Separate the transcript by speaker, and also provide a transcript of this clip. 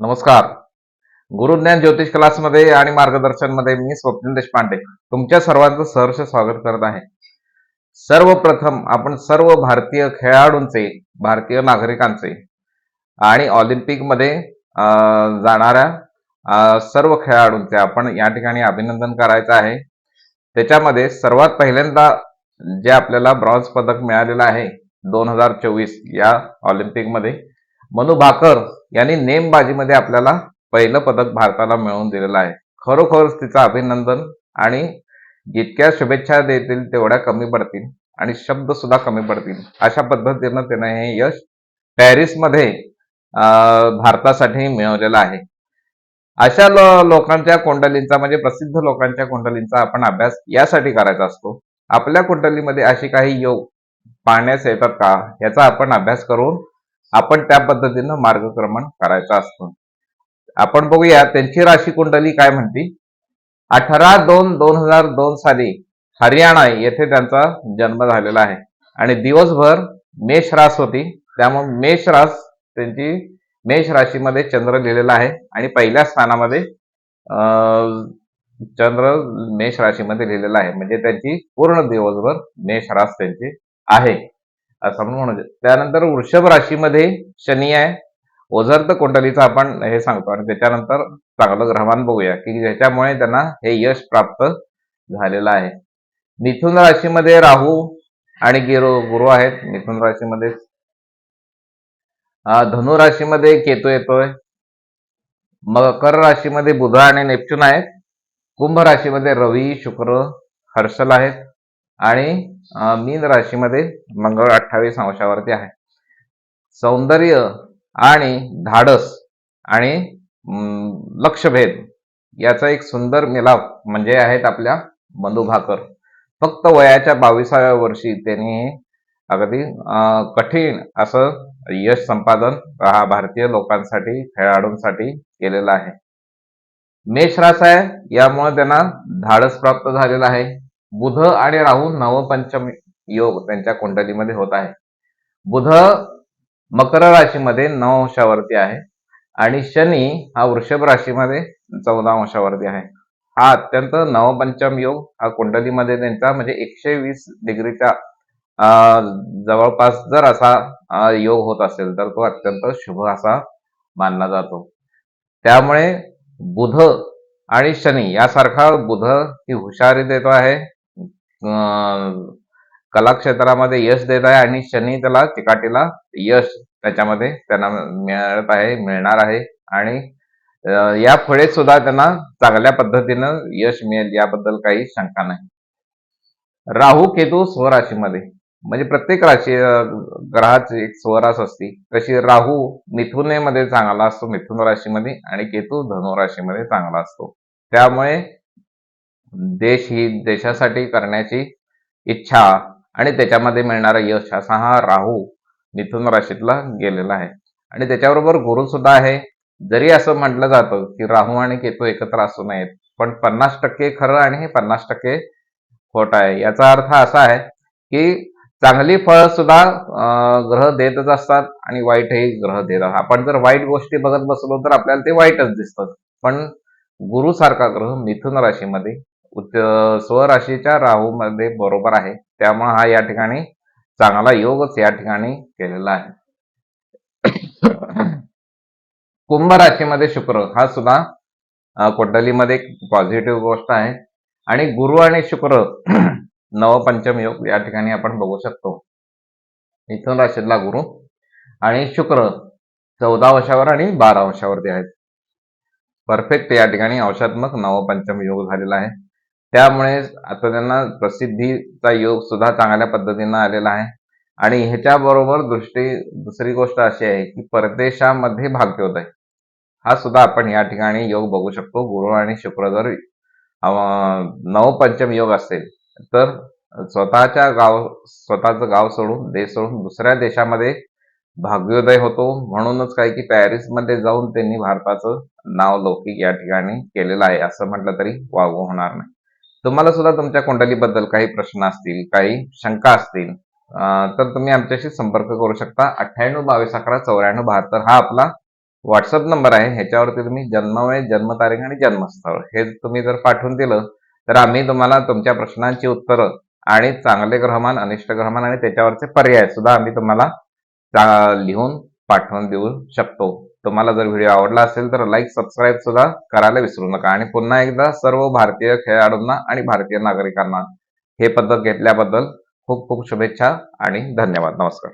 Speaker 1: नमस्कार. गुरुज्ञान ज्योतिष क्लासमध्ये आणि मार्गदर्शनमध्ये मी स्वप्नील देशपांडे. तुमच्या सर्वांचं सहर्ष स्वागत करत आहे. सर्वप्रथम आपण सर्व भारतीय खेळाडूंचे भारतीय नागरिकांचे आणि ऑलिम्पिकमध्ये जाणाऱ्या सर्व खेळाडूंचे आपण या ठिकाणी अभिनंदन करायचं आहे. त्याच्यामध्ये सर्वात पहिल्यांदा जे आपल्याला ब्रॉन्झ पदक मिळालेलं आहे दोन हजार चोवीस या ऑलिम्पिकमध्ये मनु भाकर यांनी नेमबाजीमध्ये आपल्याला पहिलं पदक भारताला मिळवून दिलेलं आहे. खरोखर तिचं अभिनंदन आणि जितक्या शुभेच्छा देतील तेवढ्या कमी पडतील आणि शब्द सुद्धा कमी पडतील. अशा पद्धतीनं तिने हे यश पॅरिसमध्ये भारतासाठी मिळवलेलं आहे. अशा लो- लोकांच्या कुंडलींचा म्हणजे प्रसिद्ध लोकांच्या कुंडलींचा आपण अभ्यास यासाठी करायचा असतो. आपल्या कुंडलीमध्ये अशी काही योग पाहण्यास येतात का? याचा आपण अभ्यास करून आपण त्या पद्धतीनं मार्गक्रमण करायचं असतं. आपण बघूया त्यांची राशी कुंडली काय म्हणते? अठरा दोन दोन हजार दोन साली हरियाणा येथे त्यांचा जन्म झालेला आहे. आणि दिवसभर मेष रास होती. त्यामुळे मेष रास त्यांची मेष राशीमध्ये चंद्र लिहिलेला आहे. आणि पहिल्या स्थानामध्ये अं, चंद्र मेष राशीमध्ये लिहिलेला आहे. म्हणजे त्यांची पूर्ण दिवसभर मेष रास त्यांची आहे. असं आपण म्हणू त्यानंतर वृषभ राशीमध्ये शनी आहे. ओझरत कुंडलीचं आपण हे सांगतो आणि त्याच्यानंतर चांगलं ग्रहमान बघूया की ज्याच्यामुळे त्यांना हे यश प्राप्त झालेलं आहे. मिथुन राशीमध्ये राहू आणि गिरो गुरु आहेत. मिथुन राशीमध्ये धनु राशीमध्ये केतू येतोय. मकर राशीमध्ये बुध आणि नेपच्यून आहेत. कुंभ राशीमध्ये रवी शुक्र हर्षल आहेत. आणि मीन राशीमध्ये मंगळ अठ्ठावीस अंशावरती आहे. सौंदर्य आणि धाडस आणि लक्षभेद याचा एक सुंदर मिलाप म्हणजे आहेत आपल्या मधु भाकर. फक्त वयाच्या बावीसाव्या वर्षी त्यांनी हे अगदी कठीण असं यश संपादन हा भारतीय लोकांसाठी खेळाडूंसाठी केलेलं आहे. मेष रास आहे यामुळे त्यांना धाडस प्राप्त झालेलं आहे. बुध आणि राहू नवपंचम योग त्यांच्या कुंडलीमध्ये होत आहे. बुध मकर राशीमध्ये नऊ अंशावरती आहे आणि शनी हा वृषभ राशीमध्ये चौदा अंशावरती आहे. हा अत्यंत नवपंचम योग हा कुंडलीमध्ये त्यांचा म्हणजे एकशे वीस डिग्रीच्या अं, जवळपास जर असा योग होत असेल तर तो अत्यंत शुभ असा मानला जातो. त्यामुळे बुध आणि शनी यासारखा बुध ही हुशारी देतो आहे. कला क्षेत्रामध्ये यश देत आहे आणि शनी त्याला चिकाटीला यश त्याच्यामध्ये त्यांना मिळत आहे मिळणार आहे. आणि या पुढे सुद्धा त्यांना चांगल्या पद्धतीनं यश मिळेल याबद्दल काही शंका नाही. राहू केतू स्वराशीमध्ये. म्हणजे प्रत्येक राशी ग्रहाची एक स्वरास असती. तशी राहू मिथुनेमध्ये चांगला असतो मिथुन राशीमध्ये आणि केतू धनु राशीमध्ये चांगला असतो. त्यामुळे देश ही देशासाठी करण्याची इच्छा आणि त्याच्यामध्ये मिळणारा यश असा हा राहू मिथुन राशीतला गेलेला आहे. आणि त्याच्याबरोबर गुरु सुद्धा आहे. जरी असं म्हटलं जातं की राहू आणि केतू एकत्र असू नयेत पण पन्नास टक्के खरं आणि हे पन्नास टक्के खोट आहे. याचा अर्थ असा आहे की चांगली फळं सुद्धा ग्रह देतच असतात आणि वाईटही ग्रह देतात. आपण जर वाईट गोष्टी बघत बसलो तर आपल्याला ते वाईटच दिसतात. पण गुरुसारखा ग्रह मिथुन राशीमध्ये उच्च- स्वराशीच्या राहूमध्ये बरोबर आहे. त्यामुळे हा या ठिकाणी चांगला योगच या ठिकाणी केलेला आहे. कुंभ राशीमध्ये शुक्र हा सुद्धा कुंडलीमध्ये एक पॉझिटिव्ह गोष्ट आहे. आणि गुरु आणि शुक्र नवपंचम योग या ठिकाणी आपण बघू शकतो. मिथुन राशीतला गुरु आणि शुक्र चौदा वर्षावर आणि बारा वर्षावरती आहेत. परफेक्ट या ठिकाणी औषधात्मक नवपंचम योग झालेला आहे. त्यामुळे आता त्यांना प्रसिद्धीचा योग सुद्धा चांगल्या पद्धतीनं आलेला आहे. आणि ह्याच्याबरोबर दृष्टी दुसरी गोष्ट अशी आहे की परदेशामध्ये भाग्योदय हा सुद्धा आपण या ठिकाणी योग बघू शकतो. गुरु आणि शुक्र जर नवपंचम योग असेल तर स्वतःच्या गाव स्वतःचं गाव सोडून देश सोडून दुसऱ्या देशामध्ये भाग्योदय होतो. म्हणूनच काय की पॅरिसमध्ये जाऊन त्यांनी भारताचं नाव लौकिक या ठिकाणी केलेलं आहे. असं म्हटलं तरी वागू होणार नाही. तुम्हाला सुद्धा तुमच्या कुंडलीबद्दल काही प्रश्न असतील काही शंका असतील तर तुम्ही आमच्याशी संपर्क करू शकता. अठ्ठ्याण्णव बावीस अकरा चौऱ्याण्णव बहात्तर हा आपला व्हॉट्सअप नंबर आहे. ह्याच्यावरती तुम्ही जन्मवेळ जन्मतारीख आणि जन्मस्थळ हे तुम्ही जर पाठवून दिलं तर आम्ही तुम्हाला तुमच्या प्रश्नांची उत्तरं आणि चांगले ग्रहमान अनिष्ट ग्रहमान आणि त्याच्यावरचे पर्याय सुद्धा आम्ही तुम्हाला लिहून पाठवून देऊ शकतो. तुम्हाला जर व्हिडिओ आवडला असेल तर लाईक सबस्क्राईब सुद्धा करायला विसरू नका. आणि पुन्हा एकदा सर्व भारतीय खेळाडूंना आणि भारतीय नागरिकांना हे पदक घेतल्याबद्दल खूप खूप शुभेच्छा आणि धन्यवाद. नमस्कार.